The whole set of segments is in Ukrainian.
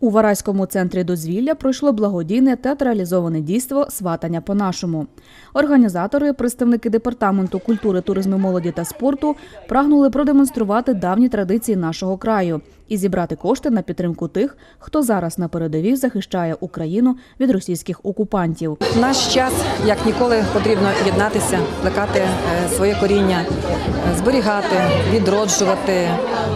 У Вараському центрі дозвілля пройшло благодійне театралізоване дійство Сватання по-нашому. Організатори, представники департаменту культури, туризму, молоді та спорту прагнули продемонструвати давні традиції нашого краю і зібрати кошти на підтримку тих, хто зараз на передовій захищає Україну від російських окупантів. В наш час як ніколи потрібно єднатися, плекати е, своє коріння, е, зберігати, відроджувати,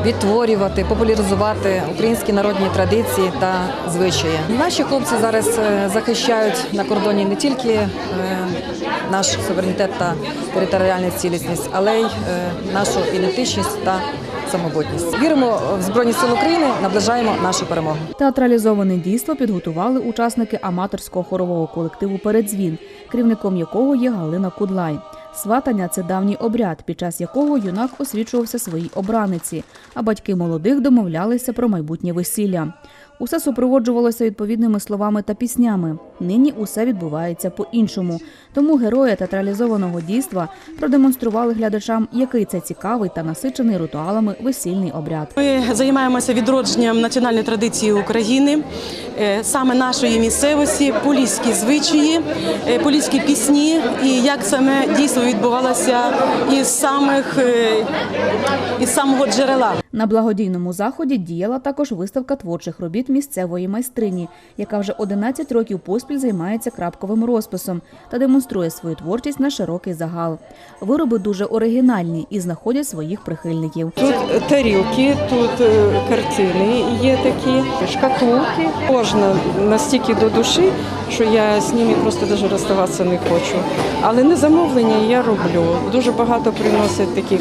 відтворювати, популяризувати українські народні традиції та звичаї. Наші хлопці зараз е, захищають на кордоні не тільки наш суверенітет та територіальну цілісність, але й нашу ідентичність та самобутність. Віримо в Збройні Сили України, наближаємо нашу перемогу. Театралізоване дійство підготували учасники аматорського хорового колективу Передзвін, керівником якого є Галина Кудлай. Сватання це давній обряд, під час якого юнак освічувався своїй обраниці, а батьки молодих домовлялися про майбутнє весілля. Усе супроводжувалося відповідними словами та піснями. Нині усе відбувається по-іншому. Тому герої театралізованого дійства продемонстрували глядачам, який це цікавий та насичений ритуалами весільний обряд. Ми займаємося відродженням національної традиції України, е, саме нашої місцевості, поліські звичаї, е, поліські пісні, і як саме дійство відбувалося із самих е, із самого джерела. На благодійному заході діяла також виставка творчих робіт місцевої майстрині, яка вже 11 років поспіль займається крапковим розписом та демонструє свою творчість на широкий загал. Вироби дуже оригінальні і знаходять своїх прихильників. Тут тарілки, тут е, картини є такі, шкатулки. Кожна настільки до душі, що я з ними просто даже розставатися не хочу. Але не замовлення я роблю. Дуже багато приносять таких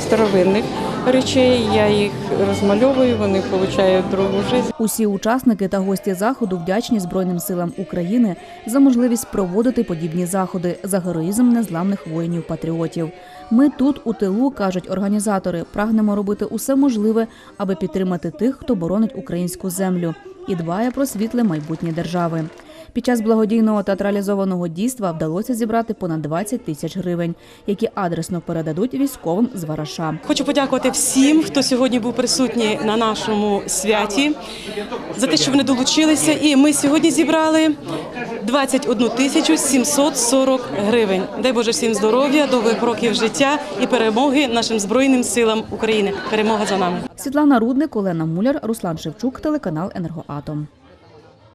старовинних речей. Я їх розмальовую, вони отримують другу життя. Усі учасники та гості заходу вдячні Збройним силам України за можливість проводити подібні заходи за героїзм незламних воїнів-патріотів. Ми тут, у тилу, кажуть організатори, прагнемо робити усе можливе, аби підтримати тих, хто боронить українську землю і дбає про світле майбутнє держави. Під час благодійного театралізованого дійства вдалося зібрати понад 20 тисяч гривень, які адресно передадуть військовим з Вараша. Хочу подякувати всім, хто сьогодні був присутній на нашому святі, за те, що вони долучилися. І ми сьогодні зібрали 21 тисячу 740 гривень. Дай Боже всім здоров'я, довгих років життя і перемоги нашим збройним силам України. Перемога за нами. Світлана Рудник, Олена Муляр, Руслан Шевчук, телеканал Енергоатом.